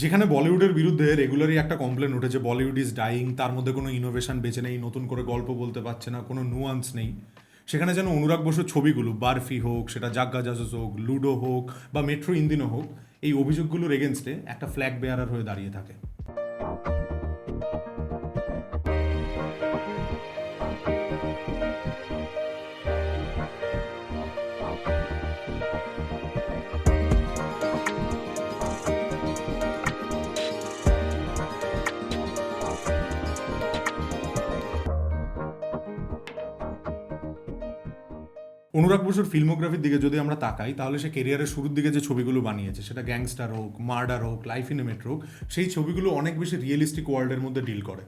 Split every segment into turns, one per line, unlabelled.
যেখানে বলিউডের বিরুদ্ধে রেগুলারই একটা কমপ্লেন উঠেছে, বলিউড ইজ ডাইং তার মধ্যে কোনো ইনোভেশন বেঁচে নেই, নতুন করে গল্প বলতে পারছে না, কোনো নুয়ান্স নেই। সেখানে যেন অনুরাগ বসুর ছবিগুলো, বার্ফি হোক, সেটা জাগ্গা জাজস হোক, লুডো হোক, বা মেট্রো ইন্দিনো হোক, এই অভিযোগগুলোর এগেনস্টে একটা ফ্ল্যাগ বেয়ারার হয়ে দাঁড়িয়ে থাকে। অনুরাগ বসুর ফিল্মোগ্রাফির দিকে যদি আমরা তাকাই, তাহলে সে কেরিয়ারের শুরুর দিকে যে ছবিগুলো বানিয়েছে, সেটা গ্যাংস্টার হোক মার্ডার হোক লাইফ ইন হোক, সেই ছবিগুলো অনেক বেশি রিয়েলিস্টিক ওয়ার্ল্ডের মধ্যে ডিল করে।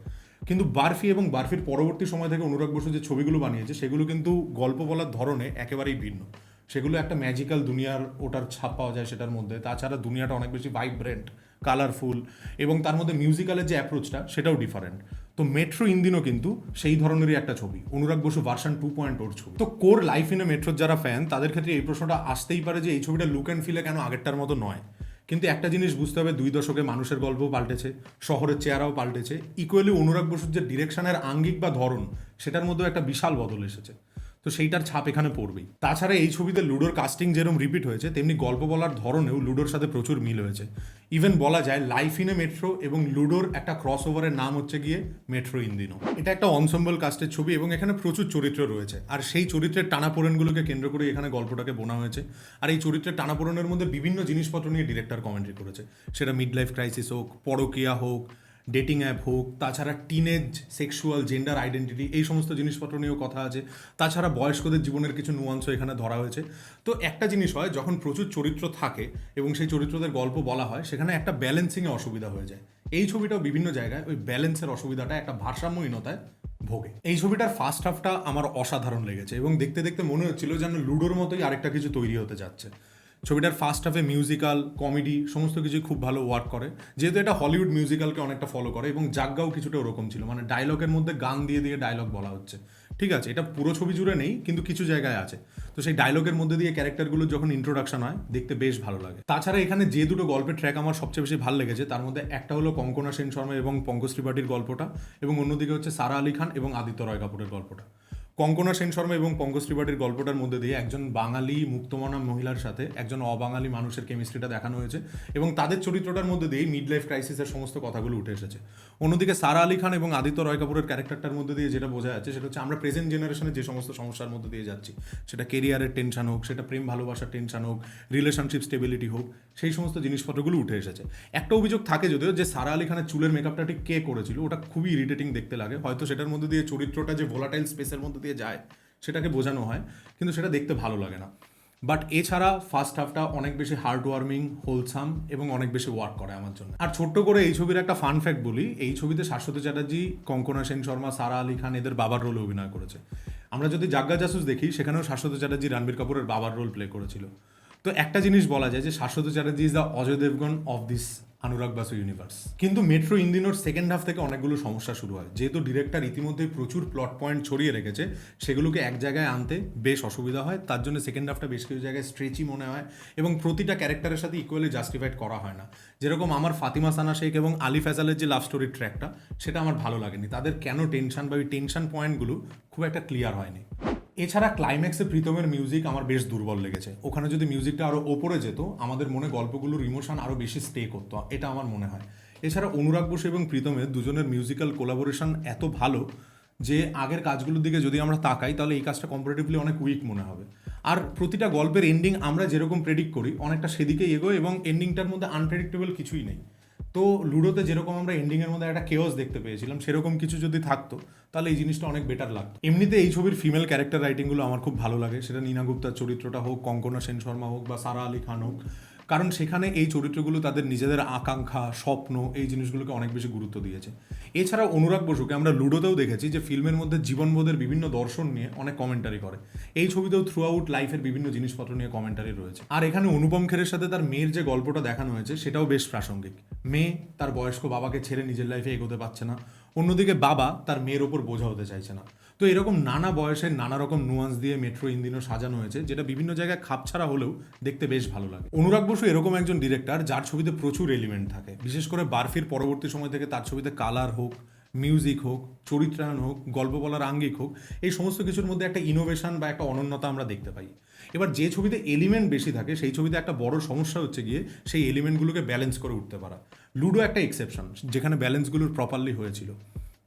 কিন্তু বার্ফি এবং বার্ফির পরবর্তী সময় থেকে অনুরাগ বসু যে ছবিগুলো বানিয়েছে, সেগুলো কিন্তু গল্প বলার ধরনে একেবারেই ভিন্ন। সেগুলো একটা ম্যাজিক্যাল দুনিয়ার ওটার ছাপ পাওয়া যায় সেটার মধ্যে, তাছাড়া দুনিয়াটা অনেক বেশি ভাইব্রেন্ট কালারফুল এবং তার মধ্যে মিউজিক্যালের যে অ্যাপ্রোচটা সেটাও ডিফারেন্ট তো মেট্রো ইন্দিনও কিন্তু সেই ধরনেরই একটা ছবি। Anurag Basu version two point ওর ছবি। তো কোর লাইফ ইন এ মেট্রোর যারা ফ্যান তাদের ক্ষেত্রে এই প্রশ্নটা আসতেই পারে যে এই ছবিটা লুক অ্যান্ড ফিলে কেন আগেরটার মতো নয়। কিন্তু একটা জিনিস বুঝতে হবে, দুই দশকে মানুষের গল্প পাল্টেছে, শহরের চেহারাও পাল্টেছে। ইকুয়ালি অনুরাগ বসুর যে ডিরেকশনের আঙ্গিক বা ধরন, সেটার মধ্যেও একটা বিশাল বদল এসেছে। তো সেইটার ছাপ এখানে পড়বেই। তাছাড়া এই ছবিতে লুডোর কাস্টিং যেরকম রিপিট হয়েছে, তেমনি গল্প বলার ধরনেও লুডোর সাথে প্রচুর মিল হয়েছে। ইভেন বলা যায় লাইফ ইন এ মেট্রো এবং লুডোর একটা ক্রস ওভারের নাম হচ্ছে গিয়ে মেট্রো ইন্দিনো এটা একটা অনসম্বল কাস্টের ছবি এবং এখানে প্রচুর চরিত্র রয়েছে। আর সেই চরিত্রের টানাপোড়েনগুলোকে কেন্দ্র করে এখানে গল্পটাকে বোনা হয়েছে। আর এই চরিত্রের টানাপোড়েনের মধ্যে বিভিন্ন জিনিসপত্র নিয়ে ডিরেক্টর কমেন্ট্রি করেছে। সেটা মিড লাইফ ক্রাইসিস হোক, পরকিয়া হোক ডেটিং অ্যাপ হোক, তাছাড়া টিনেজ সেক্সুয়াল জেন্ডার আইডেন্টিটি এই সমস্ত জিনিসপত্র নিয়েও কথা আছে। তাছাড়া বয়স্কদের জীবনের কিছু নুয়ান্সও এখানে ধরা হয়েছে। তো একটা জিনিস হয়, যখন প্রচুর চরিত্র থাকে এবং সেই চরিত্রদের গল্প বলা হয়, সেখানে একটা ব্যালেন্সিংয়ে অসুবিধা হয়ে যায়। এই ছবিটাও বিভিন্ন জায়গায় ওই ব্যালেন্সের অসুবিধাটা একটা ভারসাম্যহীনতায় ভোগে। এই ছবিটার ফার্স্ট হাফটা আমার অসাধারণ লেগেছে এবং দেখতে দেখতে মনে হচ্ছিল যেন লুডোর মতোই আরেকটা কিছু তৈরি হতে যাচ্ছে। ছবিটার ফার্স্ট হাফে মিউজিক্যাল কমেডি সমস্ত কিছুই খুব ভালো ওয়ার্ক করে। যেহেতু এটা হলিউড মিউজিক্যালকে অনেকটা ফলো করে এবং জাগ্গাও কিছুটা ওরকম ছিল। মানে ডায়লগের মধ্যে গান দিয়ে দিয়ে ডায়লগ বলা হচ্ছে। ঠিক আছে, এটা পুরো ছবি জুড়ে নেই, কিন্তু কিছু জায়গায় আছে। তো সেই ডায়লগের মধ্যে দিয়ে ক্যারেক্টারগুলো যখন ইন্ট্রোডাকশন হয়, দেখতে বেশ ভালো লাগে। তাছাড়া এখানে যে দুটো গল্পের ট্র্যাক আমার সবচেয়ে বেশি ভালো লেগেছে, তার মধ্যে একটা হলো কঙ্কনা সেন শর্মা এবং পঙ্কজ ত্রিপাঠীর গল্পটা এবং অন্যদিকে হচ্ছে সারা আলী খান এবং আদিত্য রয় কাপুরের গল্পটা। কঙ্কনা সেন শর্মা এবং পঙ্কজ ত্রিপাঠীর গল্পটার মধ্যে দিয়ে একজন বাঙালি মুক্তমনা মহিলার সাথে একজন অবাঙালি মানুষের কেমিস্ট্রিটা দেখানো হয়েছে এবং তাদের চরিত্রটার মধ্যে দিয়েই মিড লাইফ ক্রাইসিসের সমস্ত কথাগুলো উঠে এসেছে। অন্যদিকে সারা আলী খান এবং আদিত্য রয় কাপুরের ক্যারেক্টারটার মধ্যে দিয়ে যেটা বোঝা যাচ্ছে সেটা হচ্ছে আমরা প্রেজেন্ট জেনারেশনে যে সমস্ত সমস্যার মধ্যে দিয়ে যাচ্ছি, সেটা কেরিয়ারের টেনশন হোক, সেটা প্রেম ভালোবাসার টেনশন হোক রিলেশনশিপ স্টেবিলিটি হোক, সেই সমস্ত জিনিসপত্রগুলো উঠে এসেছে। একটা অভিযোগ থাকে যদিও যে সারা আলী খানের চুলের মেকআপটা ঠিক কে করেছিল, ওটা খুবই ইরিটেটিং দেখতে লাগে। হয়তো সেটার মধ্যে দিয়ে চরিত্রটা যে ভোলাটাইল স্পেসের মধ্যে দিয়ে যায়, সেটাকে বোঝানো হয়, কিন্তু সেটা দেখতে ভালো লাগে না। বাট এছাড়া ফার্স্ট হাফটা অনেক বেশি হার্ড ওয়ার্মিং হোলসাম এবং অনেক বেশি ওয়ার্ক করে আমার জন্য। আর ছোট্ট করে এই ছবির একটা ফান ফ্যাক্ট বলি, এই ছবিতে শাশ্বত চ্যাটার্জি, কঙ্কনা সেন শর্মা, সারা আলী খান এদের বাবার রোলে অভিনয় করেছে। আমরা যদি জাগ্গা জাসুস দেখি, সেখানেও শাশ্বত চ্যাটার্জি, রণবীর কাপুরের বাবার রোল প্লে করেছিল। তো একটা জিনিস বলা যায় যে, Shashwata Chatterjee is the Ajay Devgn of this Anurag Basu universe কিন্তু মেট্রো ইন্দিনোর সেকেন্ড হাফ থেকে অনেকগুলো সমস্যা শুরু হয়। যেহেতু ডিরেক্টর ইতিমধ্যেই প্রচুর প্লট পয়েন্ট ছড়িয়ে রেখেছে, সেগুলোকে এক জায়গায় আনতে বেশ অসুবিধা হয়। তার জন্য সেকেন্ড হাফটা বেশ কিছু জায়গায় স্ট্রেচি মনে হয় এবং প্রতিটা ক্যারেক্টারের সাথে ইকুয়ালি জাস্টিফাইড করা হয় না। যেরকম আমার ফাতিমা সানা শেখ এবং আলি ফেজালের যে লাভ স্টোরির ট্র্যাকটা সেটা আমার ভালো লাগেনি। তাদের কেন টেনশন বা ওই টেনশন পয়েন্টগুলো খুব একটা ক্লিয়ার হয়নি। এছাড়া ক্লাইম্যাক্সে প্রীতমের মিউজিক আমার বেশ দুর্বল লেগেছে। ওখানে যদি মিউজিকটা আরও ওপরে যেত, আমাদের মনে গল্পগুলোর ইমোশন আরও বেশি স্টে করতো, এটা আমার মনে হয়। এছাড়া অনুরাগ বসু এবং প্রীতমের দুজনের মিউজিক্যাল কোলাবোরেশন এত ভালো যে আগের কাজগুলোর দিকে যদি আমরা তাকাই, তাহলে এই কাজটা কম্পারেটিভলি অনেক উইক মনে হবে। আর প্রতিটা গল্পের এন্ডিং আমরা যেরকম প্রেডিক্ট করি, অনেকটা সেদিকেই এগোয় এবং এন্ডিংটার মধ্যে আনপ্রেডিক্টেবল কিছুই নেই। তো লুডোতে যেরকম আমরা এন্ডিংয়ের মধ্যে একটা কেওস দেখতে পেয়েছিলাম, সেরকম কিছু যদি থাকতো, তাহলে এই জিনিসটা অনেক বেটার লাগতো। এমনিতে এই ছবির ফিমেল ক্যারেক্টার রাইটিংগুলো আমার খুব ভালো লাগে। সেটা নীনা গুপ্তার চরিত্রটা হোক, কঙ্কনা সেন শর্মা হোক বা সারা আলী খান হোক কারণ সেখানে এই চরিত্রগুলো তাদের নিজেদের আকাঙ্ক্ষা, স্বপ্ন, এই জিনিসগুলোকে অনেক বেশি গুরুত্ব দিয়েছে। এছাড়া অনুরাগ বসুকে আমরা লুডোতেও দেখেছি যে ফিল্মের মধ্যে জীবনবোধের বিভিন্ন দর্শন নিয়ে অনেক কমেন্টারি করে। এই ছবিতেও থ্রু আউট লাইফের বিভিন্ন জিনিসপত্র নিয়ে কমেন্টারি রয়েছে। আর এখানে অনুপম খেরের সাথে তার মেয়ের যে গল্পটা দেখানো হয়েছে, সেটাও বেশ প্রাসঙ্গিক। মেয়ে তার বয়স্ক বাবাকে ছেড়ে নিজের লাইফে এগোতে পারছে না। অন্যদিকে বাবা তার মেয়ের ওপর বোঝা হতে চাইছে না। তো এরকম নানা বয়সের নানা রকম নুয়ান্স দিয়ে মেট্রো ইঞ্জিনও সাজানো হয়েছে, যেটা বিভিন্ন জায়গায় খাপছাড়া হলেও দেখতে বেশ ভালো লাগে। অনুরাগ বসু এরকম একজন ডিরেক্টর যার ছবিতে প্রচুর এলিমেন্ট থাকে। বিশেষ করে বার্ফির পরবর্তী সময় থেকে তার ছবিতে কালার হোক মিউজিক হোক, চরিত্রায়ন হোক, গল্প বলার আঙ্গিক হোক, এই সমস্ত কিছুর মধ্যে একটা ইনোভেশন বা একটা অনন্যতা আমরা দেখতে পাই। এবার যে ছবিতে এলিমেন্ট বেশি থাকে, সেই ছবিতে একটা বড় সমস্যা হচ্ছে গিয়ে সেই এলিমেন্টগুলোকে ব্যালেন্স করে উঠতে পারা। লুডো একটা এক্সেপশন যেখানে ব্যালেন্সগুলোর প্রপারলি হয়েছিল।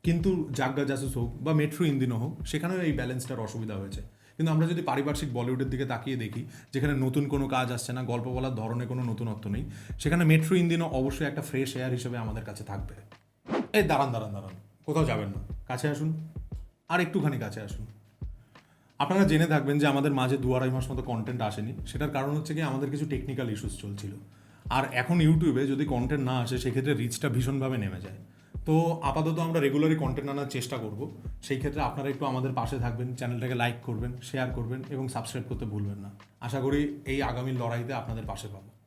কিন্তু জাগ্গা জাসুস হোক বা মেট্রো ইন্দিনও হোক, সেখানেও এই ব্যালেন্সটার অসুবিধা হয়েছে। কিন্তু আমরা যদি পারিপার্শ্বিক বলিউডের দিকে তাকিয়ে দেখি, যেখানে নতুন কোনো কাজ আসছে না, গল্প বলার ধরনে কোনো নতুনত্ব নেই, সেখানে মেট্রো ইন্দিনও অবশ্যই একটা ফ্রেশ এয়ার হিসেবে আমাদের কাছে থাকবে। এই দাঁড়ান দাঁড়ান দাঁড়ান, কোথাও যাবেন না, কাছে আসুন, আর একটুখানি কাছে আসুন। আপনারা জেনে থাকবেন যে আমাদের মাঝে দু আড়াই মাস মতো কন্টেন্ট আসেনি, সেটার কারণ হচ্ছে কি আমাদের কিছু টেকনিক্যাল ইস্যুস চলছিল। আর এখন ইউটিউবে যদি কন্টেন্ট না আসে, সেক্ষেত্রে রিচটা ভীষণভাবে নেমে যায়। তো আপাতত আমরা রেগুলারই কন্টেন্ট আনার চেষ্টা করব। সেই ক্ষেত্রে আপনারা একটু আমাদের পাশে থাকবেন চ্যানেলটাকে লাইক করবেন শেয়ার করবেন এবং সাবস্ক্রাইব করতে ভুলবেন না। আশা করি এই আগামী লড়াইতে আপনাদের পাশে পাবো।